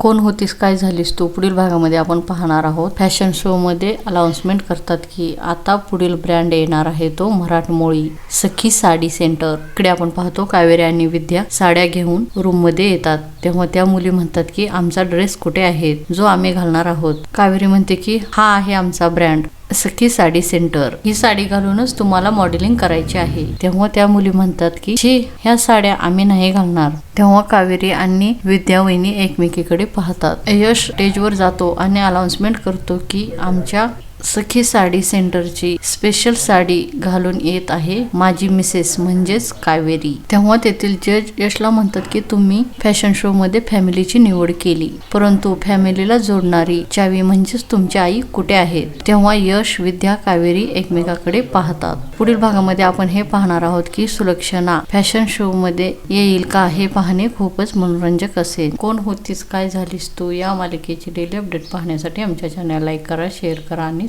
कोण होतीस काय झालीस तू? पुढील भागामध्ये आपण पाहणार आहोत. फॅशन शो मध्ये अनाउन्समेंट करतात की आता पुढील ब्रँड येणार आहे तो मराठमोळी सखी साडी सेंटर इकडे आपण पाहतो कावेरी आणि विद्या साड्या घेऊन रूममध्ये येतात. तेव्हा त्या मुली म्हणतात की आमचा ड्रेस कुठे आहे? जो आम्ही घालणार आहोत. कावेरी म्हणते की हा आहे आमचा ब्रँड सखी साडी सेंटर. ही साडी घालूनच तुम्हाला मॉडेलिंग करायची आहे. तेव्हा त्या मुली म्हणतात की शी ह्या साड्या आम्ही नाही घालणार. तेव्हा कावेरी आणि विद्या वहिनी एकमेकीकडे पाहतात. यश स्टेजवर जातो आणि अनाउन्समेंट करतो की आमच्या सखी साडी सेंटरची स्पेशल साडी घालून येत आहे माझी मिसेस म्हणजेच कावेरी. तेव्हा तेथील जज यशला म्हणतात की तुम्ही फॅशन शो मध्ये फॅमिलीची निवड केली. परंतु फॅमिलीला जोडणारी चावी म्हणजेच तुमची आई कुठे आहे? तेव्हा यश विद्या कावेरी एकमेकाकडे पाहतात. पुढील भागामध्ये आपण हे पाहणार आहोत की सुलक्षणा फॅशन शो मध्ये येईल का हे पाहणे खूपच मनोरंजक असेल. कोण होतीस? काय झालीस तू? या मालिकेची डेली अपडेट पाहण्यासाठी आमच्या चॅनल लाईक करा शेअर करा आणि